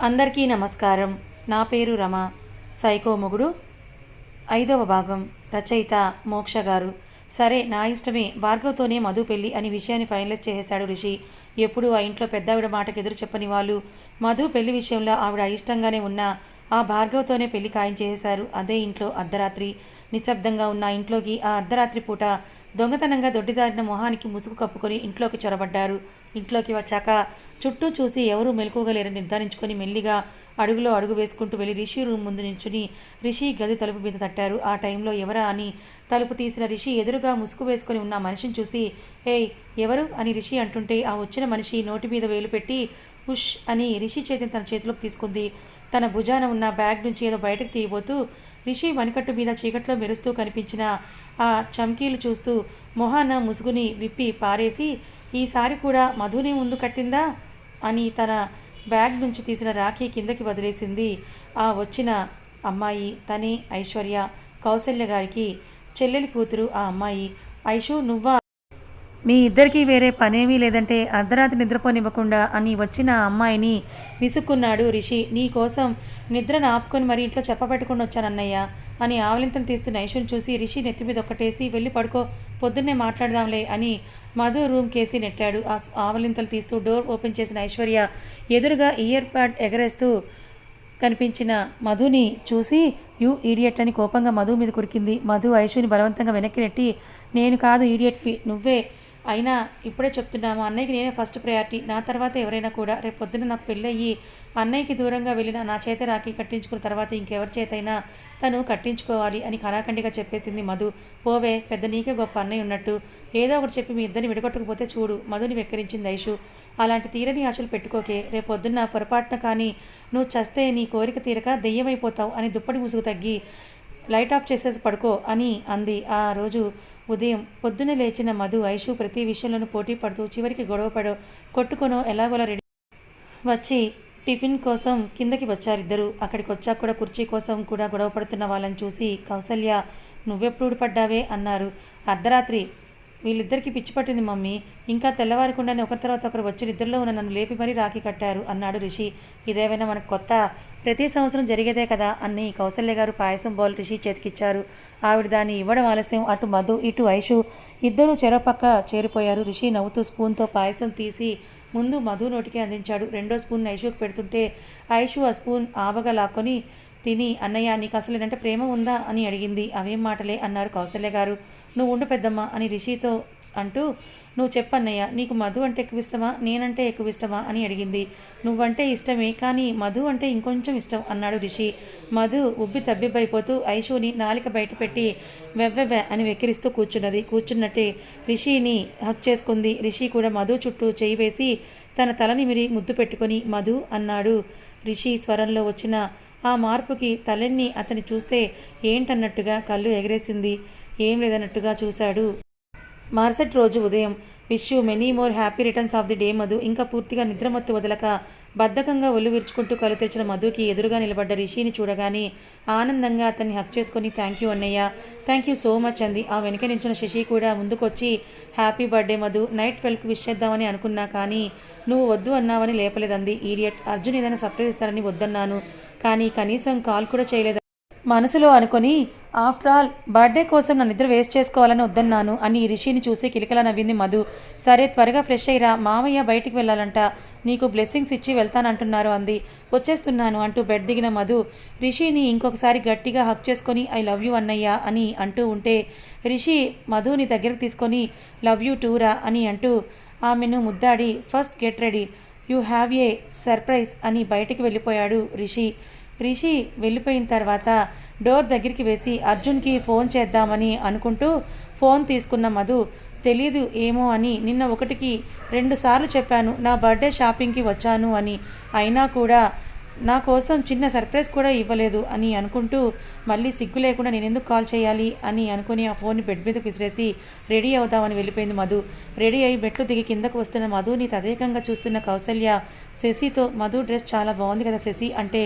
అందరికీ నమస్కారం. నా పేరు రమ. సైకో మొగుడు. ఐదవ భాగం. రచయిత మోక్ష గారు. సరే నా ఇష్టమే. భార్గవ్తోనే మధు పెళ్ళి అని విషయాన్ని ఫైనలైజ్ చేసేశాడు రిషి. ఎప్పుడు ఆ ఇంట్లో పెద్దావిడ మాటకు ఎదురు చెప్పని వాళ్ళు మధు పెళ్ళి విషయంలో ఆవిడ ఇష్టంగానే ఉన్నా ఆ భార్గవ్తోనే పెళ్ళి ఖాయం చేసేశారు. అదే ఇంట్లో అర్ధరాత్రి నిశ్శబ్దంగా ఉన్న ఇంట్లోకి ఆ అర్ధరాత్రి పూట దొంగతనంగా దొడ్డిదారిన మొహానికి ముసుగు కప్పుకొని ఇంట్లోకి చొరబడ్డారు. ఇంట్లోకి వచ్చాక చుట్టూ చూసి ఎవరూ మెలకువగలేరని నిర్ధారించుకొని మెల్లిగా అడుగులో అడుగు వేసుకుంటూ వెళ్ళి రిషి రూమ్ ముందు నించుని రిషి గది తలుపు మీద తట్టారు. ఆ టైంలో ఎవరా అని తలుపు తీసిన రిషి ఎదురుగా ముసుగు వేసుకొని ఉన్న మనిషిని చూసి ఏయ్ ఎవరు? అని రిషి అంటుంటే ఆ వచ్చిన మనిషి నోటి మీద వేలు పెట్టి ఉష్ అని రిషి చేతిని తన చేతిలోకి తీసుకుంది. తన భుజాన ఉన్న బ్యాగ్ నుంచి ఏదో బయటకు తీయబోతూ రిషి మణికట్టు మీద చీకట్లో మెరుస్తూ కనిపించిన ఆ చమ్కీలు చూస్తూ మొహాన ముసుగుని విప్పి పారేసి ఈసారి కూడా మధుని ముందు కట్టిందా? అని తన బ్యాగ్ నుంచి తీసిన రాఖీ కిందకి వదిలేసింది ఆ వచ్చిన అమ్మాయి తనే ఐశ్వర్య కౌసల్య గారికి చెల్లెలి కూతురు ఆ అమ్మాయి. ఐషు నువ్వా మీ ఇద్దరికీ వేరే పనేమీ లేదంటే అర్ధరాత్రి నిద్రపోనివ్వకుండా అని వచ్చిన అమ్మాయిని విసుక్కున్నాడు రిషి. నీ కోసం నిద్రను ఆపుకొని మరి ఇంట్లో చెప్పబెట్టుకుని వచ్చానన్నయ్య అని ఆవలింతలు తీస్తున్న ఐషుని చూసి రిషి నెత్తి మీద ఒక్కటేసి వెళ్ళి పడుకో పొద్దున్నే మాట్లాడదాంలే అని మధు రూమ్ కేసి నెట్టాడు. ఆ ఆవలింతలు తీస్తూ డోర్ ఓపెన్ చేసిన ఐశ్వర్య ఎదురుగా ఇయర్ ప్యాడ్ ఎగరేస్తూ కనిపించిన మధుని చూసి యూ ఈడియట్ అని కోపంగా మధు మీద కురికింది. మధు ఐషుని బలవంతంగా వెనక్కి నెట్టి నేను కాదు ఈడియట్వి నువ్వే అయినా ఇప్పుడే చెప్తున్నా మా అన్నయ్యకి నేనే ఫస్ట్ ప్రయారిటీ నా తర్వాత ఎవరైనా కూడా రేపు పొద్దున నాకు పెళ్ళయ్యి అన్నయ్యకి దూరంగా వెళ్ళిన నా చేత రాఖీ కట్టించుకున్న తర్వాత ఇంకెవరి చేతైనా తను కట్టించుకోవాలి అని కరాఖండిగా చెప్పేసింది మధు. పోవే పెద్ద నీకే గొప్ప అన్నయ్య ఉన్నట్టు. ఏదో ఒకటి చెప్పి మీ ఇద్దరిని విడగొట్టకపోతే చూడు మధుని వెక్కిరించింది ఐషు. అలాంటి తీరని ఆశలు పెట్టుకోకే. రేపు పొద్దున్న పొరపాటున కానీ నువ్వు చస్తే నీ కోరిక తీరక దెయ్యమైపోతావు అని దుప్పటి ముసుగు తగ్గి లైట్ ఆఫ్ చేసేసి పడుకో అని అంది. ఆ రోజు ఉదయం పొద్దున లేచిన మధు ఐషు ప్రతి విషయంలోనూ పోటీ పడుతూ చివరికి గొడవ పడో కొట్టుకొనో ఎలాగోలా రెడీ వచ్చి టిఫిన్ కోసం కిందకి వచ్చారిద్దరు. అక్కడికి వచ్చాక కూడా కుర్చీ కోసం కూడా గొడవ పడుతున్న వాళ్ళని చూసి కౌసల్య నువ్వెప్పుడు ఊడిపడ్డావే? అన్నారు. అర్ధరాత్రి వీళ్ళిద్దరికీ పిచ్చి పట్టింది మమ్మీ. ఇంకా తెల్లవారకుండానే ఒకరి తర్వాత ఒకరు వచ్చి నిద్రలో ఉన్న నన్ను లేపి మరీ రాఖీ కట్టారు అన్నాడు రిషి. ఇదేమైనా మనకు కొత్త? ప్రతి సంవత్సరం జరిగేదే కదా అన్ని కౌసల్య గారు పాయసం బౌల్ రిషి చేతికిచ్చారు. ఆవిడ దాన్ని ఇవ్వడం ఆలస్యం. అటు మధు ఇటు ఐషు. ఇద్దరూ చెరపక్క చేరిపోయారు. రిషి నవ్వుతూ స్పూన్తో పాయసం తీసి ముందు మధు నోటికి అందించాడు. రెండో స్పూన్ ఐషుకు పెడుతుంటే ఐషు ఆ స్పూన్ ఆబగా లాక్కొని తిని అన్నయ్య నీకు అసలు ఏంటంటే ప్రేమ ఉందా? అని అడిగింది. అవేం మాటలే? అన్నారు కౌసల్య గారు. నువ్వు ఉండు పెద్దమ్మ అని రిషితో అంటూ నువ్వు చెప్పన్నయ్య నీకు మధు అంటే ఎక్కువ ఇష్టమా నేనంటే ఎక్కువ ఇష్టమా అని అడిగింది. నువ్వంటే ఇష్టమే కానీ మధు అంటే ఇంకొంచెం ఇష్టం అన్నాడు రిషి. మధు ఉబ్బి తబ్బిబ్బైపోతూ ఐషుని నాలిక బయట పెట్టి అని వెక్కిరిస్తూ కూర్చున్నది. కూర్చున్నట్టే రిషిని హక్ చేసుకుంది. రిషి కూడా మధు చుట్టూ చేయి వేసి తన తలనిమిరి ముద్దు పెట్టుకొని మధు అన్నాడు. రిషి స్వరంలో వచ్చిన ఆ మార్పుకి తలెన్ని అతని చూస్తే ఏంటన్నట్టుగా కళ్ళు ఎగరేసింది. ఏం లేదన్నట్టుగా చూశాడు. మరుసటి రోజు ఉదయం wish you many more happy returns of the day Madhu. ఇంకా పూర్తిగా నిద్రమత్తు వదలక బద్ధకంగా ఒళ్ళు విరుచుకుంటూ కలు తెరిచిన మధుకి ఎదురుగా నిలబడ్డ రిషిని చూడగానే ఆనందంగా అతన్ని హక్ చేసుకుని థ్యాంక్ యూ అన్నయ్య. థ్యాంక్ యూ సో మచ్ అంది. ఆ వెనక నిల్చున్న శశి కూడా ముందుకొచ్చి హ్యాపీ బర్త్డే మధు. నైట్ ట్వెల్వ్కి విష్ చేద్దామని అనుకున్నా కానీ నువ్వు వద్దు అన్నావని లేపలేదంది. ఈడియట్. అర్జున్ ఏదైనా సర్ప్రైజ్ ఇస్తారని వద్దన్నాను. కానీ కనీసం కాల్ కూడా చేయలేదు మనసులో అనుకొని ఆఫ్టర్ ఆల్ బర్త్డే కోసం నా నిద్ర వేస్ట్ చేసుకోవాలని వద్దన్నాను అని రిషిని చూసి కిలకిల నవ్వింది మధు. సరే త్వరగా ఫ్రెష్ అయ్యిరా మామయ్య బయటికి వెళ్ళాలంట. నీకు బ్లెస్సింగ్స్ ఇచ్చి వెళ్తానంటున్నారు అంది. వచ్చేస్తున్నాను అంటూ బెడ్ దిగిన మధు. రిషిని ఇంకొకసారి గట్టిగా హక్ చేసుకొని ఐ లవ్ యూ అన్నయ్య అని అంటూ ఉంటే రిషి మధుని దగ్గరకు తీసుకొని లవ్ యూ టూరా అని అంటూ ఆమెను ముద్దాడి first get ready. You have a surprise అని బయటికి వెళ్ళిపోయాడు రిషి. రిషి వెళ్ళిపోయిన తర్వాత డోర్ దగ్గరికి వేసి అర్జున్కి ఫోన్ చేద్దామని అనుకుంటూ ఫోన్ తీసుకున్న మధు తెలీదు ఏమో అని నిన్న ఒకటికి రెండుసార్లు చెప్పాను. నా బర్త్డే షాపింగ్కి వచ్చాను అని. అయినా కూడా నా కోసం చిన్న సర్ప్రైజ్ కూడా ఇవ్వలేదు అని అనుకుంటూ మళ్ళీ సిగ్గు లేకుండా నేను ఎందుకు కాల్ చేయాలి అని అనుకుని ఆ ఫోన్ని బెడ్ మీదకు విసిరేసి రెడీ అవుదామని వెళ్ళిపోయింది మధు. రెడీ అయి మెట్లు దిగి కిందకు వస్తున్న మధుని తదేకంగా చూస్తున్న కౌసల్య శశితో మధు డ్రెస్ చాలా బాగుంది కదా శశి అంటే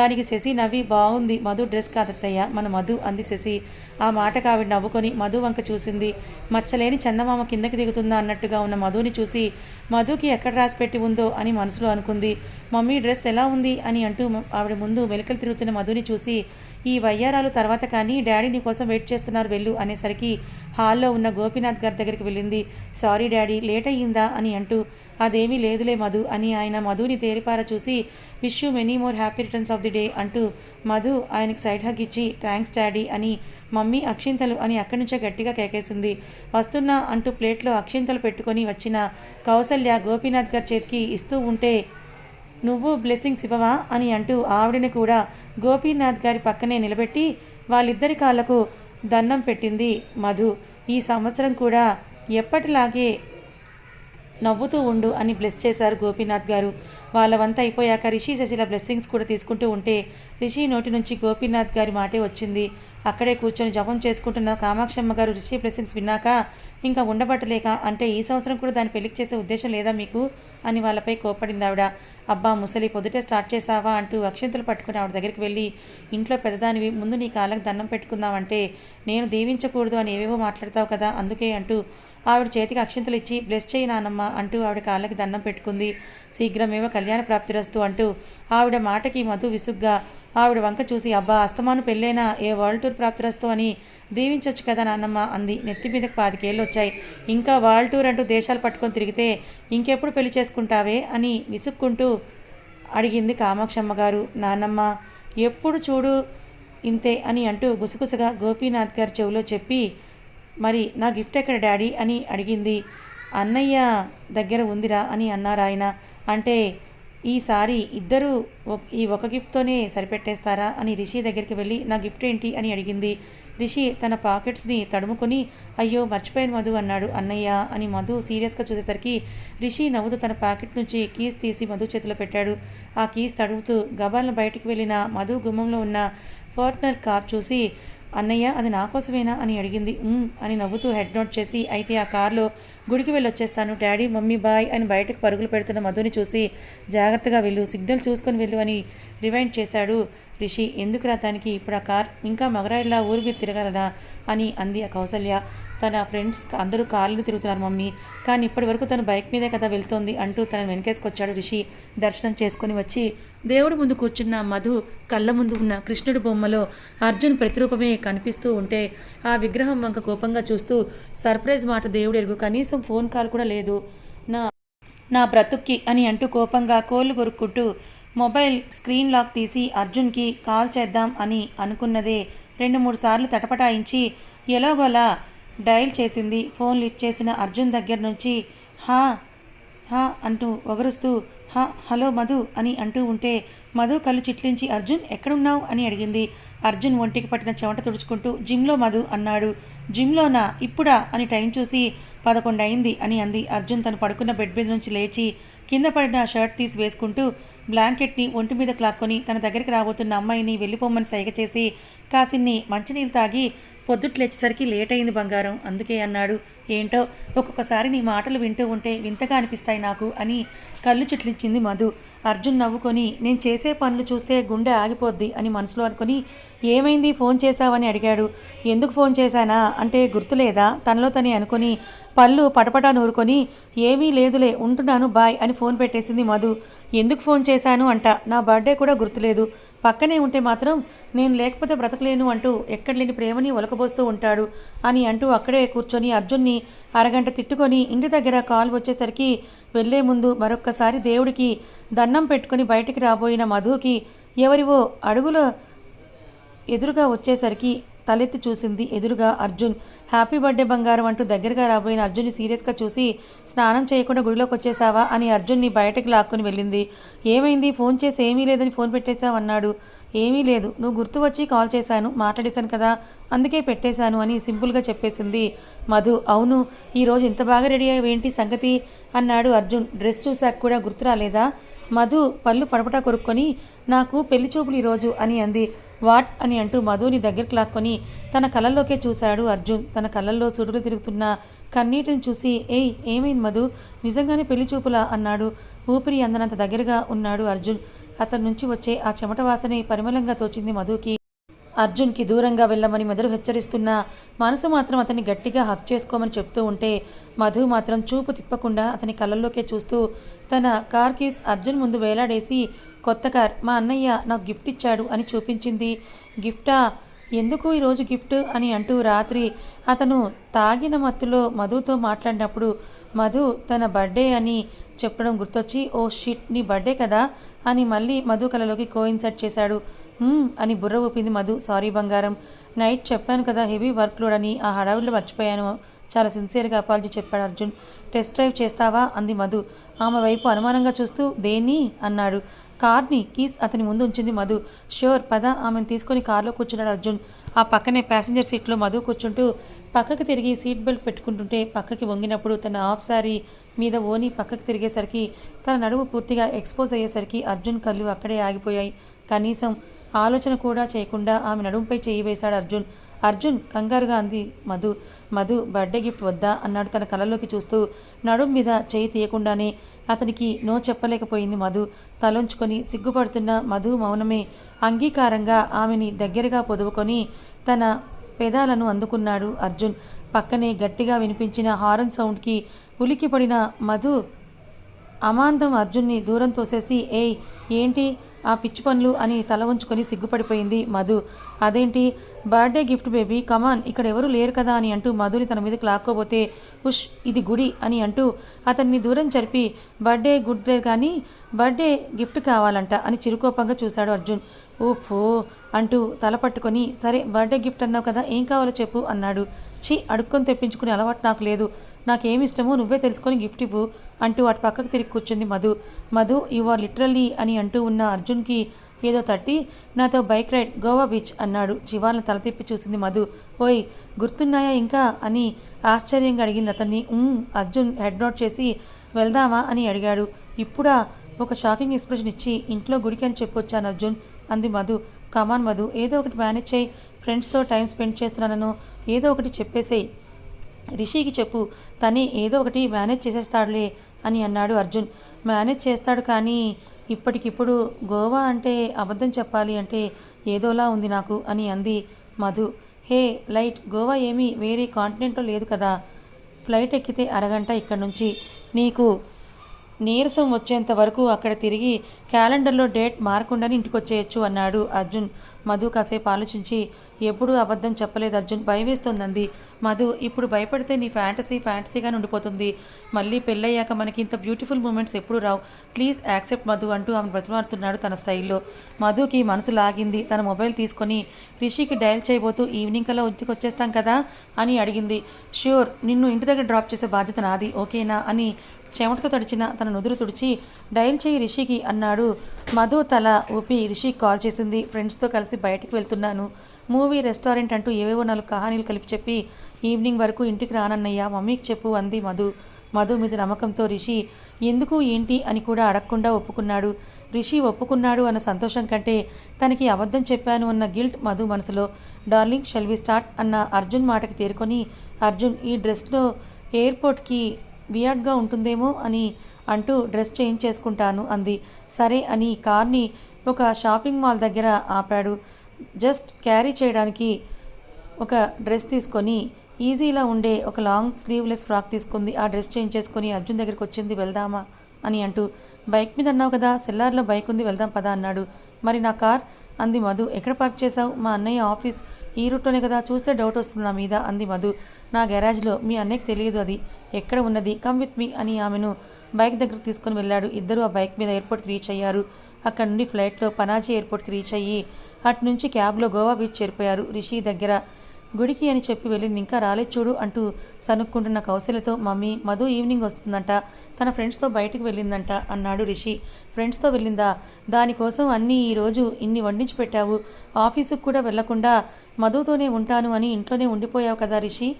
దానికి శశి నవ్వి బాగుంది మధు డ్రెస్ కాదత్తయ్య మన మధు అంది శశి. ఆ మాటకు ఆవిడ నవ్వుకొని మధు వంక చూసింది. మచ్చలేని చందమామ కిందకి దిగుతుందా అన్నట్టుగా ఉన్న మధుని చూసి మధుకి ఎక్కడ రాసి పెట్టి ఉందో అని మనసులో అనుకుంది. మమ్మీ డ్రెస్ ఎలా ఉంది అని అంటూ ఆవిడ ముందు మెలికలు తిరుగుతున్న మధుని చూసి ఈ వయ్యారాలు తర్వాత కానీ డాడీ నీ కోసం వెయిట్ చేస్తున్నారు వెళ్ళు అనేసరికి హాల్లో ఉన్న గోపీనాథ్ గారి దగ్గరికి వెళ్ళింది. సారీ డాడీ లేట్ అయ్యిందా? అని అంటూ అదేమీ లేదులే మధు అని ఆయన మధుని తేరిపార చూసి wish you many more happy returns of the day అంటూ మధు ఆయనకి సైడ్ హగ్ ఇచ్చి థ్యాంక్స్ డాడీ అని మమ్మీ అక్షింతలు అని అక్కడి నుంచే గట్టిగా కేకేసింది. వస్తున్నా అంటూ ప్లేట్లో అక్షింతలు పెట్టుకొని వచ్చిన కౌసల్య గోపీనాథ్ గారి చేతికి ఇస్తూ ఉంటే నువ్వు బ్లెస్సింగ్స్ ఇవ్వవా అని అంటూ ఆవిడని కూడా గోపీనాథ్ గారి పక్కనే నిలబెట్టి వాళ్ళిద్దరి కాళ్ళకు దండం పెట్టింది మధు. ఈ సంవత్సరం కూడా ఎప్పటిలాగే నవ్వుతూ ఉండు అని బ్లెస్ చేశారు గోపీనాథ్ గారు. వాళ్ళవంతా అయిపోయాక రిషి శశిల బ్లెస్సింగ్స్ కూడా తీసుకుంటూ ఉంటే రిషి నోటి నుంచి గోపీనాథ్ గారి మాటే వచ్చింది. అక్కడే కూర్చొని జపం చేసుకుంటున్న కామాక్షమ్మ గారు రిషి బ్లెస్సింగ్స్ విన్నాక ఇంకా ఉండబట్టలేక అంటే ఈ సంవత్సరం కూడా దాన్ని పెళ్ళికి చేసే ఉద్దేశం లేదా మీకు? అని వాళ్ళపై కోపడింది ఆవిడ. అబ్బా ముసలి పొద్దుటే స్టార్ట్ చేసావా అంటూ అక్షంతలు పట్టుకుని ఆవిడ దగ్గరికి వెళ్ళి ఇంట్లో పెద్దదానివి ముందు నీ కాళ్ళకి దండం పెట్టుకుందామంటే నేను దీవించకూడదు అని ఏవేవో మాట్లాడతావు కదా అందుకే అంటూ ఆవిడ చేతికి అక్షంతలు ఇచ్చి బ్లెస్ చేయి నానమ్మ అంటూ ఆవిడ కాళ్ళకి దండం పెట్టుకుంది. శీఘ్రమేమో కళ్యాణ ప్రాప్తిరస్తు అంటూ ఆవిడ మాటకి మధు విసుగ్గా ఆవిడ వంక చూసి అబ్బా అస్తమాను పెళ్ళైనా ఏ వరల్డ్ టూర్ ప్రాప్తిరస్తు అని దీవించొచ్చు కదా నాన్నమ్మ అంది. నెత్తి మీదకి పాతికేళ్ళు వచ్చాయి ఇంకా వరల్డ్ టూర్ అంటూ దేశాలు పట్టుకొని తిరిగితే ఇంకెప్పుడు పెళ్ళి చేసుకుంటావే? అని విసుక్కుంటూ అడిగింది కామాక్షమ్మ గారు నాన్నమ్మ ఎప్పుడు చూడు ఇంతే అని అంటూ గుసగుసగా గోపీనాథ్ గారి చెవిలో చెప్పి మరి నా గిఫ్ట్ ఎక్కడ డాడీ? అని అడిగింది. అన్నయ్య దగ్గర ఉందిరా అని అన్నారు ఆయన. అంటే ఈసారి ఇద్దరు ఈ ఒక గిఫ్ట్తోనే సరిపెట్టేస్తారా? అని రిషి దగ్గరికి వెళ్ళి నా గిఫ్ట్ ఏంటి? అని అడిగింది. రిషి తన పాకెట్స్ని తడుముకొని అయ్యో మర్చిపోయాను మధు అన్నాడు. అన్నయ్య అని మధు సీరియస్గా చూసేసరికి రిషి నవ్వుతూ తన ప్యాకెట్ నుంచి కీస్ తీసి మధు చేతిలో పెట్టాడు. ఆ కీస్ తడుముతూ గబాలను బయటికి వెళ్ళిన మధు గుమ్మంలో ఉన్న ఫార్ట్నర్ కార్ చూసి అన్నయ్య అది నా కోసమేనా అని అడిగింది. అని నవ్వుతూ హెడ్ నోట్ చేసి అయితే ఆ కార్లో గుడికి వెళ్ళొచ్చేస్తాను. డాడీ మమ్మీ బాయ్ అని బయటకు పరుగులు పెడుతున్న మధుని చూసి జాగ్రత్తగా వెళ్ళు సిగ్నల్ చూసుకొని వెళ్ళు అని రివైండ్ చేశాడు. రిషి ఎందుకురా దానికి? ఇప్పుడు ఆ కార్ ఇంకా మగరాయిలా ఊరు మీద తిరగలదా అని అంది ఆ కౌసల్య. తన ఫ్రెండ్స్ అందరూ కార్లు తిరుగుతున్నారు మమ్మీ. కానీ ఇప్పటి వరకు తను బైక్ మీదే కదా వెళ్తోంది అంటూ తన వెనకేసుకొచ్చాడు రిషి. దర్శనం చేసుకొని వచ్చి దేవుడి ముందు కూర్చున్న మధు కళ్ళ ముందు ఉన్న కృష్ణుడి బొమ్మలో అర్జున్ ప్రతిరూపమే కనిపిస్తూ ఉంటే ఆ విగ్రహం వంక కోపంగా చూస్తూ సర్ప్రైజ్ మాట దేవుడు ఎరుగు. కనీసం ఫోన్ కాల్ కూడా లేదు. నా నా బ్రతుక్కి అని అంటూ కోపంగా కోళ్ళు కొరుక్కుంటూ మొబైల్ స్క్రీన్ లాక్ తీసి అర్జున్కి కాల్ చేద్దాం అని అనుకున్నదే రెండు మూడు సార్లు తటపటాయించి ఎలాగోలా డయల్ చేసింది. ఫోన్ లిఫ్ట్ చేసిన అర్జున్ దగ్గర నుంచి హా హా అంటూ ఒగరుస్తూ హా హలో మధు అని అంటూ ఉంటే మధు కళ్ళు చిట్లించి అర్జున్ ఎక్కడున్నావు? అని అడిగింది. అర్జున్ ఒంటికి పట్టిన చెమట తుడుచుకుంటూ జిమ్లో మధు అన్నాడు. జిమ్లోనా? ఇప్పుడా? అని టైం చూసి పదకొండు అయింది అని అంది. అర్జున్ తను పడుకున్న బెడ్ మీద నుంచి లేచి కింద పడిన షర్ట్ తీసి వేసుకుంటూ బ్లాంకెట్ని ఒంటి మీద క్లాక్కొని తన దగ్గరికి రాబోతున్న అమ్మాయిని వెళ్ళిపోమని సైగ చేసి కాసిన్ని మంచినీళ్ళు తాగి పొద్దుట్లేచ్చేసరికి లేట్ అయింది బంగారం. అందుకే అన్నాడు. ఏంటో ఒక్కొక్కసారి నీ మాటలు వింటూ ఉంటే వింతగా అనిపిస్తాయి నాకు అని కళ్ళు చిట్లించింది మధు. అర్జున్ నవ్వుకొని నేను చేసే పనులు చూస్తే గుండె ఆగిపోద్ది అని మనసులో అనుకొని ఏమైంది? ఫోన్ చేశావని అడిగాడు. ఎందుకు ఫోన్ చేశానా? అంటే గుర్తులేదా? తనలో తనే అనుకొని పళ్ళు పటపటా నూరుకొని ఏమీ లేదులే ఉంటున్నాను బాయ్ అని ఫోన్ పెట్టేసింది మధు. ఎందుకు ఫోన్ చేశాను? అంట. నా బర్త్డే కూడా గుర్తులేదు. పక్కనే ఉంటే మాత్రం నేను లేకపోతే బ్రతకలేను అంటూ ఎక్కడ లేని ప్రేమని ఒలకబోస్తూ ఉంటాడు అని అంటూ అక్కడే కూర్చొని అర్జున్ని అరగంట తిట్టుకొని ఇంటి దగ్గర కాల్ వచ్చేసరికి వెళ్ళే ముందు మరొక్కసారి దేవుడికి దండం పెట్టుకొని బయటికి రాబోయిన మధుకి ఎవరివో అడుగుల ఎదురుగా వచ్చేసరికి తలెత్తి చూసింది. ఎదురుగా అర్జున్ హ్యాపీ బర్త్డే బంగారం అంటూ దగ్గరగా రాబోయిన అర్జున్ని సీరియస్గా చూసి స్నానం చేయకుండా గుడిలోకి వచ్చేసావా అని అర్జున్ని బయటకు లాక్కొని వెళ్ళింది. ఏమైంది? ఫోన్ చేసి ఏమీ లేదని ఫోన్ పెట్టేశావు అన్నాడు. ఏమీ లేదు. నువ్వు గుర్తు వచ్చి కాల్ చేశాను. మాట్లాడేశాను కదా. అందుకే పెట్టేశాను అని సింపుల్గా చెప్పేసింది. మధు అవును. ఈరోజు ఇంత బాగా రెడీ అయ్యేంటి సంగతి అన్నాడు అర్జున్. డ్రెస్ చూశాక కూడా గుర్తు రాలేదా? మధు పళ్ళు పడపటా కొరుక్కొని నాకు పెళ్ళి చూపులు ఈరోజు అని అంది. వాట్ అని అంటూ మధుని దగ్గరికి లాక్కొని తన కళ్ళల్లోకే చూశాడు అర్జున్. తన కళ్ళల్లో సుడులు తిరుగుతున్న కన్నీటిని చూసి ఏయ్ ఏమైంది మధు? నిజంగానే పెళ్ళి చూపులా? అన్నాడు. ఊపిరి అందనంత దగ్గరగా ఉన్నాడు అర్జున్. అతని నుంచి వచ్చే ఆ చెమట వాసనే పరిమళంగా తోచింది మధుకి. అర్జున్కి దూరంగా వెళ్ళమని మెదడు హెచ్చరిస్తున్నా మనసు మాత్రం అతన్ని గట్టిగా హక్ చేసుకోమని చెప్తూ ఉంటే మధు మాత్రం చూపు తిప్పకుండా అతని కళ్ళల్లోకే చూస్తూ తన కార్ కీస్ అర్జున్ ముందు వేలాడేసి కొత్త కార్ మా అన్నయ్య నాకు గిఫ్ట్ ఇచ్చాడు అని చూపించింది. గిఫ్టా? ఎందుకు ఈరోజు గిఫ్ట్ అని అంటూ రాత్రి అతను తాగిన మత్తులో మధుతో మాట్లాడినప్పుడు మధు తన బర్త్డే అని చెప్పడం గుర్తొచ్చి ఓ షిట్ నీ బర్త్డే కదా అని మళ్ళీ మధు కలలోకి కోయిన్సర్ట్ చేశాడు. అని బుర్ర ఊపింది మధు. సారీ బంగారం. నైట్ చెప్పాను కదా హెవీ వర్క్ లోడ్ అని ఆ హడావిడిలో మర్చిపోయాను. చాలా సిన్సియర్గా అపాలజీ చెప్పాడు అర్జున్. టెస్ట్ డ్రైవ్ చేస్తావా? అంది మధు. ఆమె వైపు అనుమానంగా చూస్తూ దేన్ని అన్నాడు. కార్ని కీస్ అతని ముందు ఉంచింది మధు. ష్యూర్ పద ఆమెను తీసుకొని కారులో కూర్చున్నాడు అర్జున్. ఆ పక్కనే ప్యాసింజర్ సీట్లో మధు కూర్చుంటూ పక్కకి తిరిగి సీట్ బెల్ట్ పెట్టుకుంటుంటే పక్కకి వంగినప్పుడు తన ఆఫ్ సారీ మీద ఓని పక్కకు తిరిగేసరికి తన నడుము పూర్తిగా ఎక్స్పోజ్ అయ్యేసరికి అర్జున్ కళ్ళు అక్కడే ఆగిపోయాయి. కనీసం ఆలోచన కూడా చేయకుండా ఆమె నడుముపై చేయి వేశాడు అర్జున్. అర్జున్ కంగారుగా అంది మధు మధు బర్త్డే గిఫ్ట్ వద్దా? అన్నాడు తన కళ్ళలోకి చూస్తూ. నడుం మీద చేయి తీయకుండానే అతనికి నో చెప్పలేకపోయింది మధు. తలొంచుకొని సిగ్గుపడుతున్న మధు మౌనమే. అంగీకారంగా ఆమెని దగ్గరగా పొదువుకొని తన పెదాలను అందుకున్నాడు అర్జున్. పక్కనే గట్టిగా వినిపించిన హారన్ సౌండ్కి ఉలికిపడిన మధు అమాంతం అర్జున్ని దూరం తోసేసి ఏయ్ ఏంటి? ఆ పిచ్చి పనులు అని తల ఉంచుకొని సిగ్గుపడిపోయింది మధు. అదేంటి? బర్త్డే గిఫ్ట్ బేబీ కమాన్ ఇక్కడ ఎవరు లేరు కదా అని అంటూ మధుని తన మీదకి లాక్కోబోతే ఉష్ ఇది గుడి అని అంటూ అతన్ని దూరం జరిపి బర్త్డే గుడ్ డే కానీ బర్త్డే గిఫ్ట్ కావాలంట అని చిరుకోపంగా చూశాడు అర్జున్. ఓఫో అంటూ తల పట్టుకొని సరే బర్త్డే గిఫ్ట్ అన్నావు కదా ఏం కావాలో చెప్పు అన్నాడు. ఛీ అడుక్కొని తెప్పించుకునే అలవాటు నాకు లేదు. నాకేమి ఇష్టమో నువ్వే తెలుసుకొని గిఫ్ట్ ఇవ్వు అంటూ అటు పక్కకు తిరిగి కూర్చుంది Madhu. Madhu you are literally అని అంటూ ఉన్న అర్జున్కి ఏదో తట్టి నాతో బైక్ రైడ్ గోవా బీచ్ అన్నాడు. శివాలను తల తిప్పి చూసింది మధు. ఓయ్ గుర్తున్నాయా ఇంకా? అని ఆశ్చర్యంగా అడిగింది అతన్ని. అర్జున్ హెడ్ నోట్ చేసి వెళ్దామా అని అడిగాడు. ఇప్పుడా? ఒక షాకింగ్ ఎక్స్ప్రెషన్ ఇచ్చి ఇంట్లో గుడికి అని చెప్పొచ్చాను అర్జున్. అంది మధు. కమాన్ మధు. ఏదో ఒకటి మేనేజ్ చేయి. ఫ్రెండ్స్తో టైం స్పెండ్ చేస్తున్నానను. ఏదో ఒకటి చెప్పేసేయి. రిషికి చెప్పు. తనే ఏదో ఒకటి మేనేజ్ చేసేస్తాడులే అని అన్నాడు అర్జున్. మేనేజ్ చేస్తాడు కానీ ఇప్పటికిప్పుడు గోవా అంటే అబద్ధం చెప్పాలి అంటే ఏదోలా ఉంది నాకు అని అంది మధు. హే లైట్. గోవా ఏమీ వేరే కాంటినెంట్లో లేదు కదా. ఫ్లైట్ ఎక్కితే అరగంట ఇక్కడ నుంచి. నీకు నీరసం వచ్చేంత వరకు అక్కడ తిరిగి క్యాలెండర్లో డేట్ మారకుండానే ఇంటికొచ్చేయచ్చు అన్నాడు అర్జున్. మధు కాసేపు ఆలోచించి ఎప్పుడూ అబద్ధం చెప్పలేదు అర్జున్. భయవేస్తోందంది. మధు ఇప్పుడు భయపడితే నీ ఫ్యాంటసీ ఫ్యాంటసీగా ఉండిపోతుంది. మళ్ళీ పెళ్ళయ్యాక మనకి ఇంత బ్యూటిఫుల్ మూమెంట్స్ ఎప్పుడు రావు. ప్లీజ్ యాక్సెప్ట్ మధు అంటూ ఆమె బ్రతిమాడుతున్నాడు తన స్టైల్లో. మధుకి మనసు లాగింది. తన మొబైల్ తీసుకొని రిషికి డయల్ చేయబోతూ ఈవినింగ్ కల్లా ఇంటికి వచ్చేస్తాం కదా? అని అడిగింది. ష్యూర్ నిన్ను ఇంటి దగ్గర డ్రాప్ చేసే బాధ్యత నాది. ఓకేనా? అని చెమటతో తడిచిన తన నుదురు తుడిచి డయల్ చేయి రిషికి అన్నాడు. మధు తల ఊపి రిషికి కాల్ చేసింది. ఫ్రెండ్స్తో కలిసి బయటికి వెళ్తున్నాను. మూవీ రెస్టారెంట్ అంటూ ఏవేవో నాలుగు కహానీలు కలిపి చెప్పి ఈవినింగ్ వరకు ఇంటికి రానన్నయ్య మమ్మీకి చెప్పు అంది మధు. మధు మీద నమ్మకంతో రిషి ఎందుకు ఏంటి? అని కూడా అడగకుండా ఒప్పుకున్నాడు. రిషి ఒప్పుకున్నాడు అన్న సంతోషం కంటే తనకి అబద్ధం చెప్పాను అన్న గిల్ట్ మధు మనసులో. Darling shall we start? అన్న అర్జున్ మాటకి తేరుకొని అర్జున్ ఈ డ్రెస్లో ఎయిర్పోర్ట్కి వియాడ్గా ఉంటుందేమో అని అంటూ డ్రెస్ చేంజ్ చేసుకుంటాను అంది. సరే అని కార్ని ఒక షాపింగ్ మాల్ దగ్గర ఆపాడు. జస్ట్ క్యారీ చేయడానికి ఒక డ్రెస్ తీసుకొని ఈజీలా ఉండే ఒక లాంగ్ స్లీవ్లెస్ ఫ్రాక్ తీసుకుంది. ఆ డ్రెస్ చేంజ్ చేసుకొని అర్జున్ దగ్గరికి వచ్చింది వెళ్దామా అని అంటూ. బైక్ మీద అన్నావు కదా సెల్లార్లో బైక్ ఉంది వెళ్దాం పదా అన్నాడు. మరి నా కార్ అంది మధు. ఎక్కడ పార్క్ చేశావు? మా అన్నయ్య ఆఫీస్ ఈ రూట్లోనే కదా. చూస్తే డౌట్ వస్తుంది నా మీద? అంది మధు. నా గ్యారేజ్లో. మీ అన్నయ్యకి తెలియదు అది. ఎక్కడ ఉన్నది? కమ్ విత్ మీ అని ఆమెను బైక్ దగ్గరకు తీసుకొని వెళ్ళాడు. ఇద్దరు ఆ బైక్ మీద ఎయిర్పోర్ట్కి రీచ్ అయ్యారు. అక్కడ నుండి ఫ్లైట్లో పనాజీ ఎయిర్పోర్ట్కి రీచ్ అయ్యి అటు నుంచి క్యాబ్లో గోవా బీచ్ చేరిపోయారు. రిషి దగ్గర గుడికి అని చెప్పి వెళ్ళింది. ఇంకా రాలేదు చూడు అంటూ సనుక్కుంటున్న కౌశలతో మమ్మీ మధు ఈవినింగ్ వస్తుందంట. తన ఫ్రెండ్స్తో బయటకు వెళ్ళిందంట అన్నాడు రిషి. ఫ్రెండ్స్తో వెళ్ళిందా? దానికోసం అన్నీ ఈరోజు ఇన్ని వండించి పెట్టావు. ఆఫీసుకు కూడా వెళ్ళకుండా మధుతోనే ఉంటాను అని ఇంట్లోనే ఉండిపోయావు కదా రిషి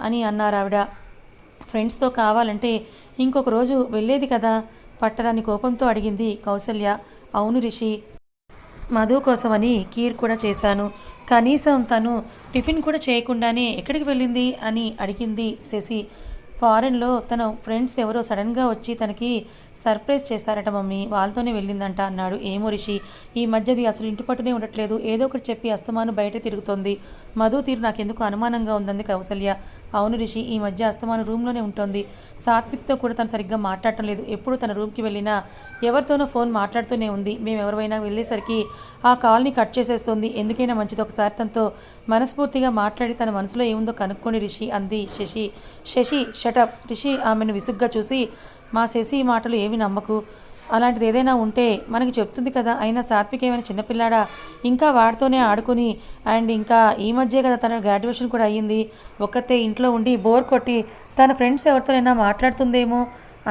అని అన్నారు ఆవిడ ఫ్రెండ్స్తో కావాలంటే ఇంకొక రోజు వెళ్ళేది కదా? పట్టరాని కోపంతో అడిగింది కౌసల్య అవును రిషి మధు కోసమని కీర్ కూడా చేశాను. కనీసం తను టిఫిన్ కూడా చేయకుండానే ఎక్కడికి వెళ్ళింది అని అడిగింది శశి. ఫారెన్లో తన ఫ్రెండ్స్ ఎవరో సడన్గా వచ్చి తనకి సర్ప్రైజ్ చేస్తారట మమ్మీ వాళ్ళతోనే వెళ్ళిందంట అన్నాడు. ఏమో రిషి ఈ మధ్యది అసలు ఇంటి పట్టునే ఉండట్లేదు. ఏదో ఒకటి చెప్పి అస్తమాను బయట తిరుగుతోంది. మధు తీరు నాకెందుకు అనుమానంగా ఉందంది కౌసల్య. అవును రిషి ఈ మధ్య అస్తమాను రూమ్లోనే ఉంటుంది. సాత్విక్తో కూడా తను సరిగ్గా మాట్లాడటం లేదు. ఎప్పుడు తన రూమ్కి వెళ్ళినా ఎవరితోనో ఫోన్ మాట్లాడుతూనే ఉంది. మేము ఎవరివైనా వెళ్ళేసరికి ఆ కాల్ని కట్ చేసేస్తుంది. ఎందుకైనా మంచిది. ఒకసారి తనతో మనస్ఫూర్తిగా మాట్లాడి తన మనసులో ఏముందో కనుక్కొని రిషి అంది శశి. శశి షటప్ రిషి ఆమెను విసుగ్గా చూసి మా శశి మాటలు ఏమి నమ్మకు. అలాంటిది ఏదైనా ఉంటే మనకి చెప్తుంది కదా. అయినా సాత్విక్ ఏమైనా చిన్నపిల్లాడా ఇంకా వాడితోనే ఆడుకుని అండ్ ఇంకా ఈ మధ్యే కదా తన గ్రాడ్యుయేషన్ కూడా అయ్యింది. ఒక్కతే ఇంట్లో ఉండి బోర్ కొట్టి తన ఫ్రెండ్స్ ఎవరితోనైనా మాట్లాడుతుందేమో?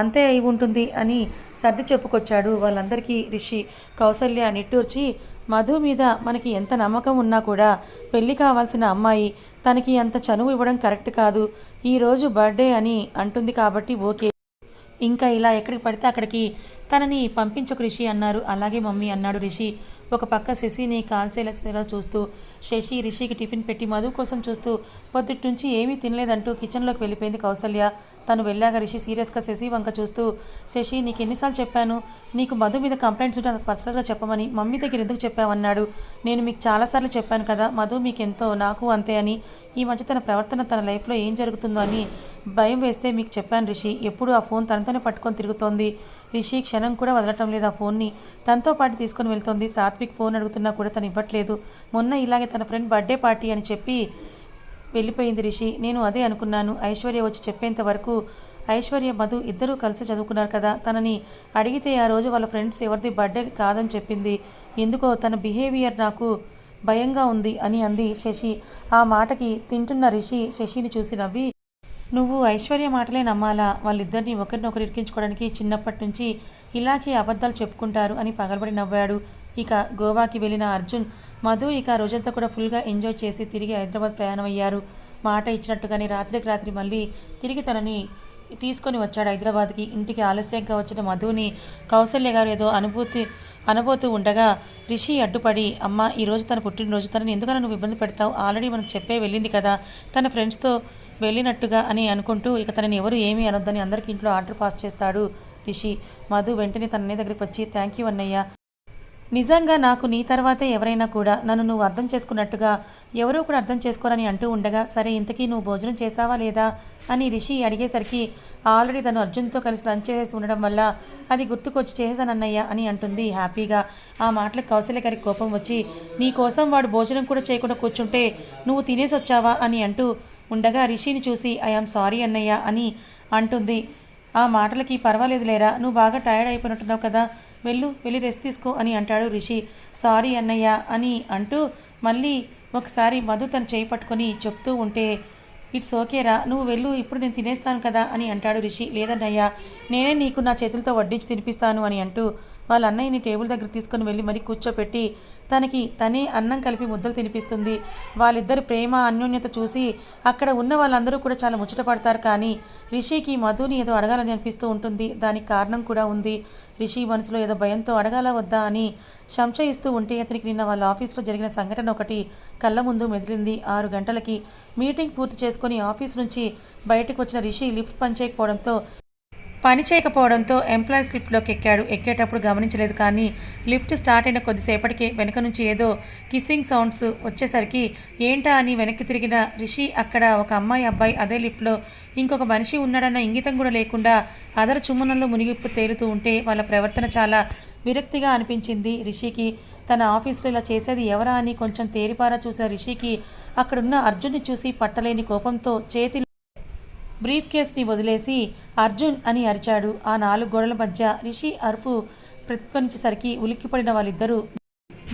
అంతే అయి ఉంటుంది అని సర్ది చెప్పుకొచ్చాడు వాళ్ళందరికీ రిషి. కౌసల్య నిట్టూర్చి మధు మీద మనకి ఎంత నమ్మకం ఉన్నా కూడా పెళ్ళి కావాల్సిన అమ్మాయి తనకి అంత చనువు ఇవ్వడం కరెక్ట్ కాదు. ఈరోజు బర్త్డే అని అంటుంది కాబట్టి ఓకే. ఇంకా ఇలా ఎక్కడికి పడితే అక్కడికి తనని పంపించకు రిషి అన్నారు. అలాగే మమ్మీ అన్నాడు రిషి. ఒక పక్క శశిని కాల్చేలా చూస్తూ శశి రిషికి టిఫిన్ పెట్టి మధు కోసం చూస్తూ పొద్దుటి నుంచి ఏమీ తినలేదంటూ కిచెన్లోకి వెళ్ళిపోయింది కౌసల్య. తను వెళ్ళాక రిషి సీరియస్గా శశి వంక చూస్తూ శశి నీకు ఎన్నిసార్లు చెప్పాను నీకు మధు మీద కంప్లైంట్స్ ఉంటే నాకు పర్సనల్గా చెప్పమని మమ్మీ దగ్గర ఎందుకు చెప్పావన్నాడు. నేను మీకు చాలాసార్లు చెప్పాను కదా మధు మీకు ఎంతో నాకు అంతే అని. ఈ మధ్య తన ప్రవర్తన తన లైఫ్లో ఏం జరుగుతుందో అని భయం వేస్తే మీకు చెప్పాను రిషి. ఎప్పుడు ఆ ఫోన్ తనతోనే పట్టుకొని తిరుగుతోంది. రిషి క్షణం కూడా వదలటం లేదు ఆ ఫోన్ని. తనతో పాటు తీసుకొని వెళ్తోంది. సాత్విక్ ఫోన్ అడుగుతున్నా కూడా తను ఇవ్వట్లేదు. మొన్న ఇలాగే తన ఫ్రెండ్ బర్త్డే పార్టీ అని చెప్పి వెళ్ళిపోయింది రిషి. నేను అదే అనుకున్నాను. ఐశ్వర్య వచ్చి చెప్పేంత వరకు ఐశ్వర్య మధు ఇద్దరూ కలిసి చదువుకున్నారు కదా. తనని అడిగితే ఆ రోజు వాళ్ళ ఫ్రెండ్స్ ఎవరిది బర్త్డే కాదని చెప్పింది. ఎందుకో తన బిహేవియర్ నాకు భయంగా ఉంది అని అంది శశి. ఆ మాటకి తింటున్న రిషి శశిని చూసి నవ్వి నువ్వు ఐశ్వర్య మాటలే నమ్మాలా? వాళ్ళిద్దరిని ఒకరినొకరు ఇరికించుకోవడానికి చిన్నప్పటి నుంచి ఇలాగే అబద్ధాలు చెప్పుకుంటారు అని పగలబడి నవ్వాడు. ఇక గోవాకి వెళ్ళిన అర్జున్ మధు ఇక రోజంతా కూడా ఫుల్గా ఎంజాయ్ చేసి తిరిగి హైదరాబాద్ ప్రయాణం అయ్యారు మాట ఇచ్చినట్టుగానే రాత్రికి రాత్రి మళ్ళీ తిరిగి తనని తీసుకొని వచ్చాడు హైదరాబాద్కి. ఇంటికి ఆలస్యంగా వచ్చిన మధుని కౌసల్య గారు ఏదో అనుభూతి అనబోతూ ఉండగా రిషి అడ్డుపడి అమ్మ ఈరోజు తన పుట్టినరోజు తనని ఎందుకని నువ్వు ఇబ్బంది పెడతావు? ఆల్రెడీ మనకు చెప్పే వెళ్ళింది కదా. తన ఫ్రెండ్స్తో వెళ్ళినట్టుగా అని అనుకుంటూ ఇక తనని ఎవరు ఏమీ అనొద్దని అందరికీ ఇంట్లో ఆర్డర్ పాస్ చేస్తాడు రిషి. మధు వెంటనే తన అన్నయ్య దగ్గరికి వచ్చి థ్యాంక్ యూ అన్నయ్య. నిజంగా నాకు నీ తర్వాతే ఎవరైనా కూడా నన్ను నువ్వు అర్థం చేసుకున్నట్టుగా ఎవరూ కూడా అర్థం చేసుకోరని అంటూ ఉండగా సరే ఇంతకీ నువ్వు భోజనం చేసావా లేదా అని రిషి అడిగేసరికి ఆల్రెడీ తను అర్జున్తో కలిసి లంచ్ చేసేసి ఉండడం వల్ల అది గుర్తుకొచ్చి చేశానన్నయ్య అని అంటుంది హ్యాపీగా. ఆ మాటలకు కౌశల్య గారికి కోపం వచ్చి నీ కోసం వాడు భోజనం కూడా చేయకుండా కూర్చుంటే నువ్వు తినేసి వచ్చావా అని అంటూ ఉండగా రిషిని చూసి ఐఆమ్ సారీ అన్నయ్య అని అంటుంది. ఆ మాటలకి పర్వాలేదు లేరా నువ్వు బాగా టైర్డ్ అయిపోయినట్టున్నావు కదా వెళ్ళు వెళ్ళి రెస్ట్ తీసుకో అని అంటాడు రిషి. సారీ అన్నయ్య అని అంటూ మళ్ళీ ఒకసారి మధు తన చేయి పట్టుకొని చెప్తూ ఉంటే ఇట్స్ ఓకేరా నువ్వు వెళ్ళు ఇప్పుడు నేను తినేస్తాను కదా అని అంటాడు రిషి. లేదన్నయ్యా నేనే నీకు నా చేతులతో వడ్డించి తినిపిస్తాను అని అంటూ వాళ్ళ అన్నయ్యని టేబుల్ దగ్గర తీసుకొని వెళ్ళి మరీ కూర్చోపెట్టి తనకి తనే అన్నం కలిపి ముద్దలు తినిపిస్తుంది. వాళ్ళిద్దరి ప్రేమ అన్యోన్యత చూసి అక్కడ ఉన్న వాళ్ళందరూ కూడా చాలా ముచ్చటపడతారు కానీ రిషికి మధుని ఏదో అడగాలని అనిపిస్తూ ఉంటుంది. దానికి కారణం కూడా ఉంది. రిషి మనసులో ఏదో భయంతో అడగాల వద్దా అని సంశయిస్తూ ఉంటే అతనికి నిన్న వాళ్ళ ఆఫీస్లో జరిగిన సంఘటన ఒకటి కళ్ళ ముందు మెదిలింది. ఆరు గంటలకి మీటింగ్ పూర్తి చేసుకుని ఆఫీస్ నుంచి బయటకు వచ్చిన రిషి లిఫ్ట్ పనిచేయకపోవడంతో పని చేయకపోవడంతో ఎంప్లాయీస్ లిఫ్ట్లోకి ఎక్కాడు. ఎక్కేటప్పుడు గమనించలేదు కానీ లిఫ్ట్ స్టార్ట్ అయిన కొద్దిసేపటికే వెనక నుంచి ఏదో కిస్సింగ్ సౌండ్స్ వచ్చేసరికి ఏంటా? అని వెనక్కి తిరిగిన రిషి అక్కడ ఒక అమ్మాయి అబ్బాయి అదే లిఫ్ట్లో. ఇంకొక మనిషి ఉన్నాడన్న ఇంగితం కూడా లేకుండా అదర చుమ్మనంలో మునిగిప్పు తేలుతూ ఉంటే వాళ్ళ ప్రవర్తన చాలా విరక్తిగా అనిపించింది రిషికి. తన ఆఫీసులో ఇలా చేసేది ఎవరా అని కొంచెం తేరిపారా చూసిన రిషికి అక్కడున్న అర్జున్ని చూసి పట్టలేని కోపంతో చేతి బ్రీఫ్ కేస్ని వదిలేసి అర్జున్ అని అరిచాడు. ఆ నాలుగు గోడల మధ్య రిషి అరుపు ప్రతిధ్వనించేసరికి ఉలిక్కిపడిన వాళ్ళిద్దరూ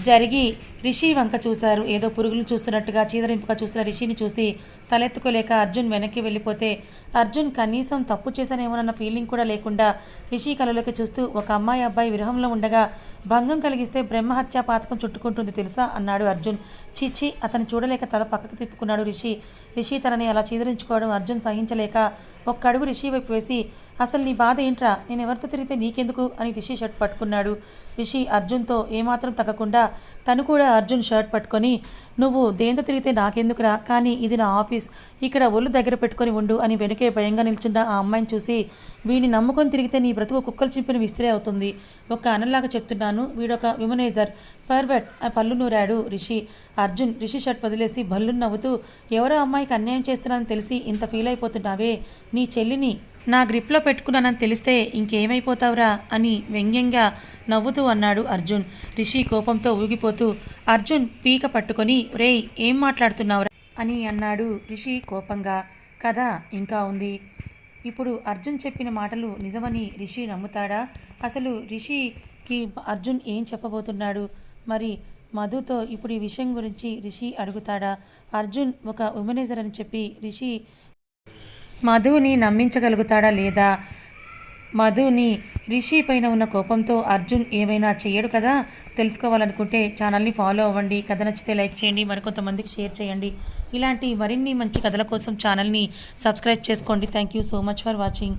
జరిగి రిషి వంక చూశారు. ఏదో పురుగులు చూస్తున్నట్టుగా చీదరింపుగా చూస్తున్న రిషిని చూసి తలెత్తుకోలేక అర్జున్ వెనక్కి వెళ్ళిపోతే అర్జున్ కనీసం తప్పు చేశానేమోనన్న ఫీలింగ్ కూడా లేకుండా రిషి కలలోకి చూస్తూ ఒక అమ్మాయి అబ్బాయి విరహంలో ఉండగా భంగం కలిగిస్తే బ్రహ్మహత్య పాతకం చుట్టుకుంటుంది తెలుసా? అన్నాడు అర్జున్. చిచ్చి అతను చూడలేక తల పక్కకు తిప్పుకున్నాడు రిషి. రిషి తనని అలా చీదరించుకోవడం అర్జున్ సహించలేక ఒక్కడుగు రిషి వైపు వేసి అసలు నీ బాధ ఏంట్రా? నేను ఎవరితో తిరిగితే నీకెందుకు? అని రిషి షర్ట్ పట్టుకున్నాడు. రిషి అర్జున్తో ఏమాత్రం తగ్గకుండా చేయకుండా తను కూడా అర్జున్ షర్ట్ పట్టుకొని నువ్వు దేంతో తిరిగితే నాకెందుకురా? కానీ ఇది నా ఆఫీస్. ఇక్కడ ఒళ్ళు దగ్గర పెట్టుకొని ఉండు అని వెనుకే భయంగా నిల్చున్న ఆ అమ్మాయిని చూసి వీడిని నమ్ముకొని తిరిగితే నీ బ్రతుకు కుక్కలు చింపిన విస్త్రీ అవుతుంది. ఒక అనలాగా చెప్తున్నాను. వీడొక విమనైజర్. పర్వెట్. ఆ పళ్ళు నూరాడు రిషి. అర్జున్ రిషి షర్ట్ వదిలేసి భల్లు నవ్వుతూ ఎవరో అమ్మాయికి అన్యాయం చేస్తున్నానని తెలిసి ఇంత ఫీల్ అయిపోతున్నావే? నీ చెల్లిని నా గ్రిప్లో పెట్టుకున్నానని తెలిస్తే ఇంకేమైపోతావురా అని వ్యంగ్యంగా నవ్వుతూ అన్నాడు అర్జున్. రిషి కోపంతో ఊగిపోతూ అర్జున్ పీక పట్టుకొని రేయ్ ఏం మాట్లాడుతున్నావురా? అని అన్నాడు రిషి కోపంగా. కథ ఇంకా ఉంది. ఇప్పుడు అర్జున్ చెప్పిన మాటలు నిజమని రిషి నమ్ముతాడా? అసలు రిషికి అర్జున్ ఏం చెప్పబోతున్నాడు? మరి మధుతో ఇప్పుడు ఈ విషయం గురించి రిషి అడుగుతాడా? అర్జున్ ఒక ఉమెనైజర్ అని చెప్పి రిషి మధుని నమ్మించగలుగుతాడా లేదా? మధుని రిషి పైన ఉన్న కోపంతో అర్జున్ ఏమైనా చేయడు కదా? తెలుసుకోవాలనుకుంటే ఛానల్ని ఫాలో అవ్వండి. కథ నచ్చితే లైక్ చేయండి. మరికొంతమందికి షేర్ చేయండి. ఇలాంటి మరిన్ని మంచి కథల కోసం ఛానల్ని సబ్స్క్రైబ్ చేసుకోండి. Thank you so much for watching